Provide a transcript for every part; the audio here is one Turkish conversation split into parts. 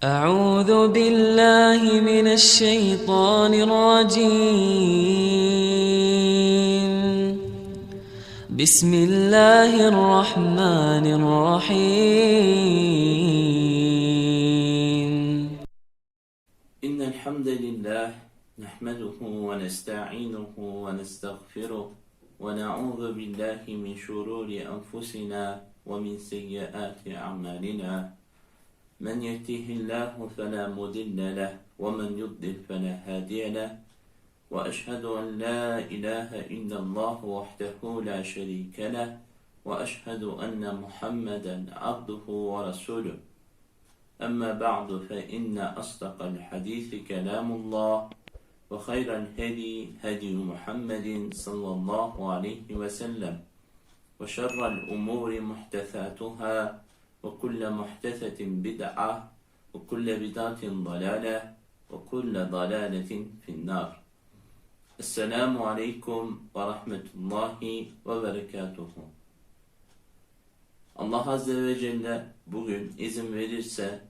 أعوذ بالله من الشيطان الرجيم. بسم الله الرحمن الرحيم. إن الحمد لله نحمده ونستعينه ونستغفره ونعوذ بالله من شرور أنفسنا ومن سيئات أعمالنا. من يهده الله فلا مضل له ومن يضلل فلا هادي له. وأشهد أن لا إله إلا الله وحده لا شريك له وأشهد أن محمدا عبده ورسوله. أما بعد فإن أصدق الحديث كلام الله وخير الهدي هدي محمد صلى الله عليه وسلم وشر الأمور محدثاتها وكل محدثة بدعة وكل بدعة ضلالة وكل ضلالة في النار السلام عليكم ورحمة الله وبركاته Allah Azze ve Celle bugün izin verirse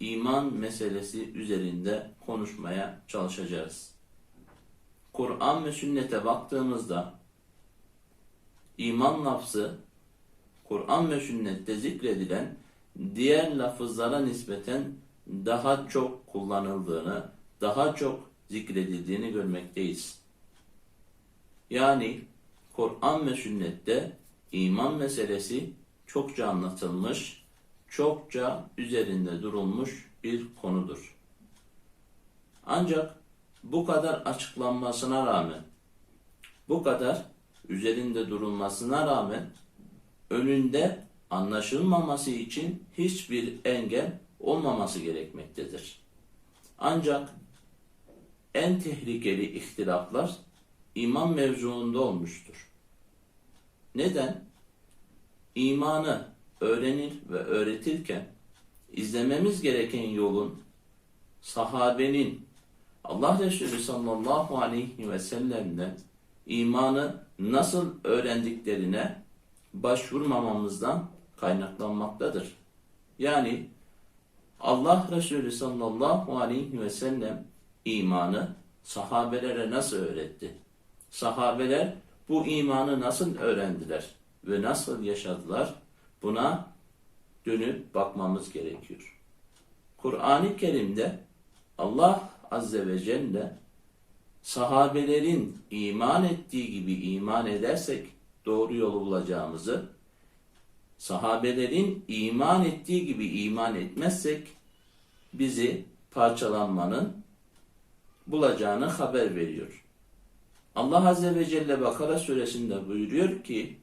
iman meselesi üzerinde konuşmaya çalışacağız. Kur'an ve sünnete baktığımızda iman lafzı Kur'an ve sünnette zikredilen diğer lafızlara nispeten daha çok kullanıldığını, daha çok zikredildiğini görmekteyiz. Yani Kur'an ve sünnette iman meselesi çokça anlatılmış, çokça üzerinde durulmuş bir konudur. Ancak bu kadar açıklanmasına rağmen, bu kadar üzerinde durulmasına rağmen önünde anlaşılmaması için hiçbir engel olmaması gerekmektedir. Ancak en tehlikeli ihtilaflar iman mevzuunda olmuştur. Neden? İmanı öğrenir ve öğretirken izlememiz gereken yolun sahabenin Allah Resulü sallallahu aleyhi ve sellem'den imanı nasıl öğrendiklerine başvurmamamızdan kaynaklanmaktadır. Yani Allah Resulü sallallahu aleyhi ve sellem imanı sahabelere nasıl öğretti? Sahabeler bu imanı nasıl öğrendiler ve nasıl yaşadılar? Buna dönüp bakmamız gerekiyor. Kur'an-ı Kerim'de Allah Azze ve Celle sahabelerin iman ettiği gibi iman edersek doğru yolu bulacağımızı, sahabelerin iman ettiği gibi iman etmezsek bizi parçalanmanın bulacağını haber veriyor. Allah Azze ve Celle Bakara suresinde buyuruyor ki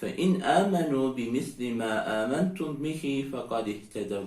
فَاِنْ آمَنُوا بِمِثْلِ مَا آمَنْتُمْ بِهِ فَقَدْ اِهْتَدَوْا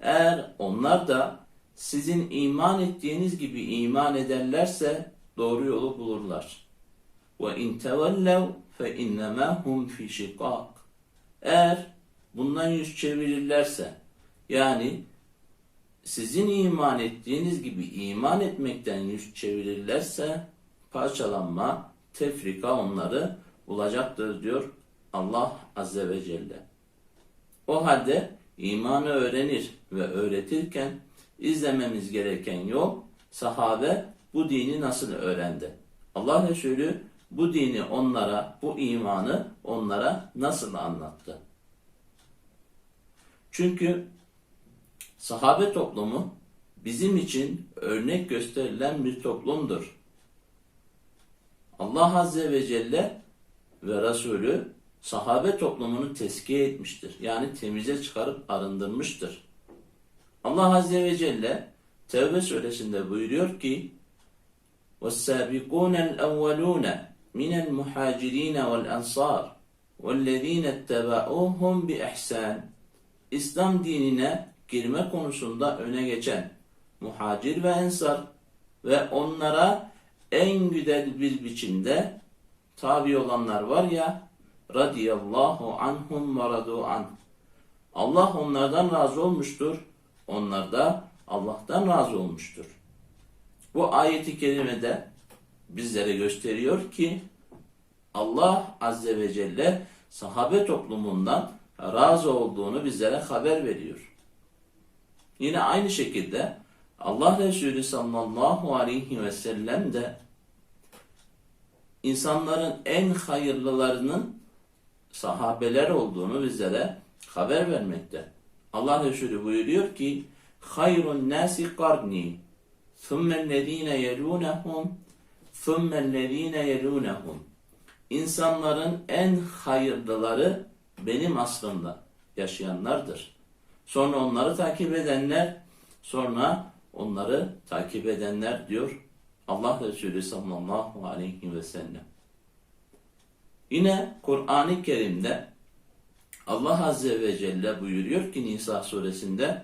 Eğer onlar da sizin iman ettiğiniz gibi iman ederlerse doğru yolu bulurlar. وَاِنْ تَوَلَّوْا فَاِنَّمَا هُمْ فِي شِقَاقٍ Eğer bundan yüz çevirirlerse, yani sizin iman ettiğiniz gibi iman etmekten yüz çevirirlerse, parçalanma, tefrika onları bulacaktır diyor Allah Azze ve Celle. O halde imanı öğrenir ve öğretirken izlememiz gereken yol sahabe bu dini nasıl öğrendi? Allah Resulü bu dini onlara, bu imanı onlara nasıl anlattı? Çünkü sahabe toplumu bizim için örnek gösterilen bir toplumdur. Allah Azze ve Celle ve Resulü sahabe toplumunu teskiye etmiştir. Yani temize çıkarıp arındırmıştır. Allah Azze ve Celle Tevbe suresinde buyuruyor ki وَالسَّابِقُونَ الْاَوَّلُونَ مِنَ الْمُحَاجِرِينَ وَالْاَنْصَارِ وَالَّذ۪ينَ اتَّبَعُوهُمْ بِإِحْسَانٍ İslam dinine girme konusunda öne geçen muhacir ve ensar ve onlara en güzel bir biçimde tabi olanlar var ya radiyallahu anhum ve radu an. Allah onlardan razı olmuştur. Onlar da Allah'tan razı olmuştur. Bu ayeti kerimede bizlere gösteriyor ki Allah Azze ve Celle sahabe toplumundan razı olduğunu bizlere haber veriyor. Yine aynı şekilde Allah Resulü sallallahu aleyhi ve sellem de insanların en hayırlılarının sahabeler olduğunu bizlere haber vermekte. Allah Resulü buyuruyor ki hayrun nasi karni thummellezine yelunehum thummellezine yelunehum İnsanların en hayırlıları benim aslımda yaşayanlardır. Sonra onları takip edenler, sonra onları takip edenler diyor Allah Resulü sallallahu aleyhi ve sellem. Yine Kur'an-ı Kerim'de Allah Azze ve Celle buyuruyor ki Nisa suresinde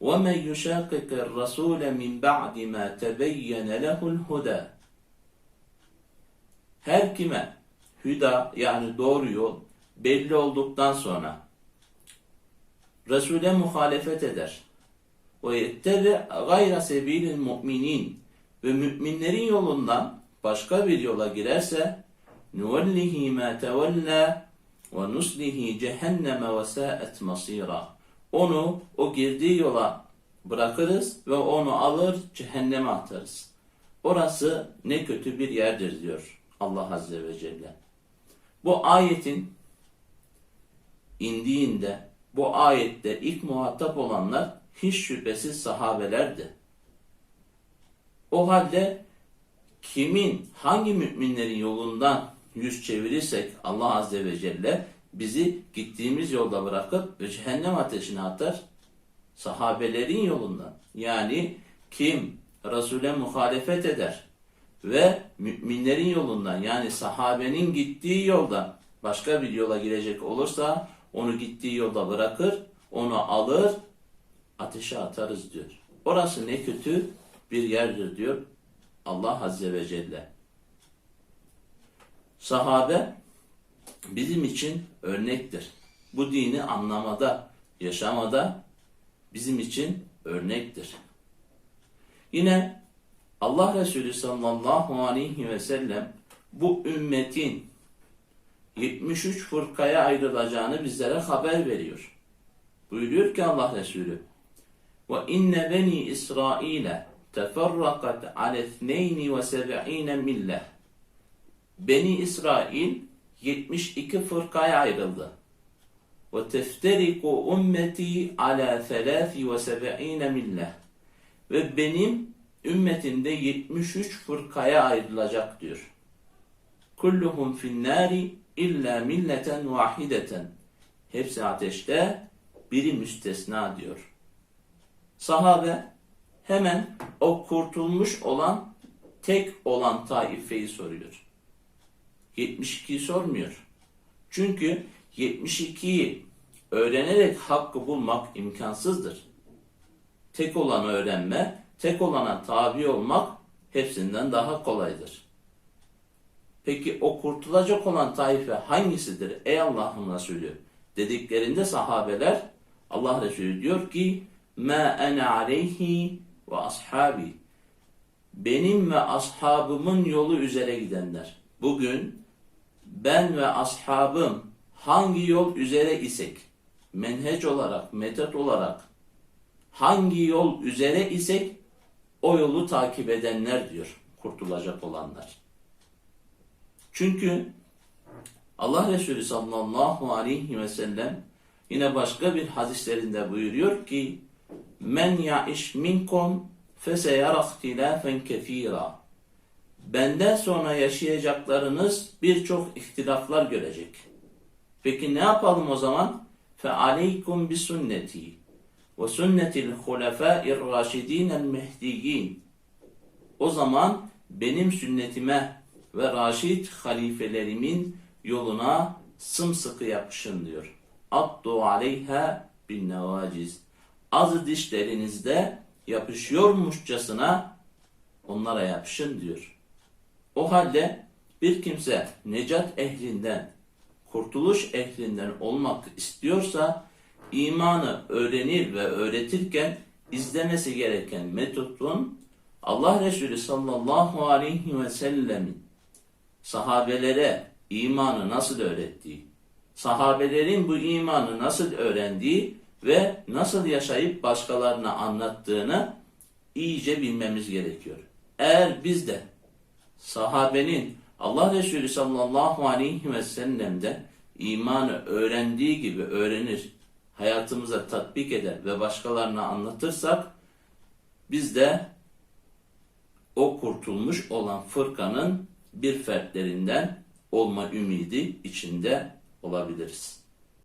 وَمَنْ يُشَاقِقِ الرَّسُولَ مِنْ بَعْدِ مَا تَبَيَّنَ لَهُ الْهُدَى her kime hüda yani doğru yol belli olduktan sonra Resul'e muhalefet eder. Ve yettebe gayra sebilil mu'minin ve müminlerin yolundan başka bir yola girerse nuvellihi ma tevella ve nuslihi cehenneme ve sa'et masira. Onu o girdiği yola bırakırız ve onu alır cehenneme atarız. Orası ne kötü bir yerdir diyor Allah Azze ve Celle. Bu ayetin indiğinde bu ayette ilk muhatap olanlar hiç şüphesiz sahabelerdi. O halde kimin, hangi müminlerin yolundan yüz çevirirsek Allah Azze ve Celle bizi gittiğimiz yolda bırakıp cehennem ateşine atar. Sahabelerin yolundan. Yani kim Resul'e muhalefet eder ve müminlerin yolundan yani sahabenin gittiği yoldan başka bir yola girecek olursa onu gittiği yolda bırakır, onu alır, ateşe atarız diyor. Orası ne kötü bir yerdir diyor Allah Azze ve Celle. Sahabe bizim için örnektir. Bu dini anlamada, yaşamada bizim için örnektir. Yine Allah Resulü sallallahu aleyhi ve sellem bu ümmetin 73 fırkaya ayrılacağını bizlere haber veriyor. Buyuruyor ki Allah Resulü ve inne beni İsrail'e teferrakat ale 72 millet Beni İsrail 72 fırkaya ayrıldı. Ve tefteriku ümmeti ala 73 millet Ve benim ümmetimde 73 fırkaya ayrılacak diyor. Kulluhum finnari illa milleten vahideten. Hepsi ateşte, biri müstesna diyor. Sahabe hemen o kurtulmuş olan, tek olan taifeyi soruyor. 72'yi sormuyor. Çünkü 72'yi öğrenerek hakkı bulmak imkansızdır. Tek olanı öğrenme, tek olana tabi olmak hepsinden daha kolaydır. Peki o kurtulacak olan taife hangisidir ey Allah'ın Resulü? Dediklerinde sahabeler Allah Resulü diyor ki ene aleyhi ve ashabi benim ve ashabımın yolu üzere gidenler. Bugün ben ve ashabım hangi yol üzere isek, menheç olarak, metot olarak hangi yol üzere isek o yolu takip edenler diyor kurtulacak olanlar. Çünkü Allah Resulü sallallahu aleyhi ve sellem yine başka bir hadislerinde buyuruyor ki Men ya'iş minkum feseyara ihtilafen kefira Benden sonra yaşayacaklarınız birçok ihtilaflar görecek. Peki ne yapalım o zaman? Fe aleykum bi sünneti ve sünnetil hulefâir raşidînel mehdiyyin. O zaman benim sünnetime ve raşid halifelerimin yoluna sımsıkı yapışın diyor. Addu aleyha bin nevaciz. Azı dişlerinizde yapışıyormuşçasına onlara yapışın diyor. O halde bir kimse necat ehlinden, kurtuluş ehlinden olmak istiyorsa imanı öğrenir ve öğretirken izlemesi gereken metodun Allah Resulü sallallahu aleyhi ve sellemin sahabelere imanı nasıl öğrettiği, sahabelerin bu imanı nasıl öğrendiği ve nasıl yaşayıp başkalarına anlattığını iyice bilmemiz gerekiyor. Eğer biz de sahabenin Allah Resulü sallallahu aleyhi ve sellem'de imanı öğrendiği gibi öğrenir, hayatımıza tatbik eder ve başkalarına anlatırsak biz de o kurtulmuş olan fırkanın bir fertlerinden olma ümidi içinde olabiliriz.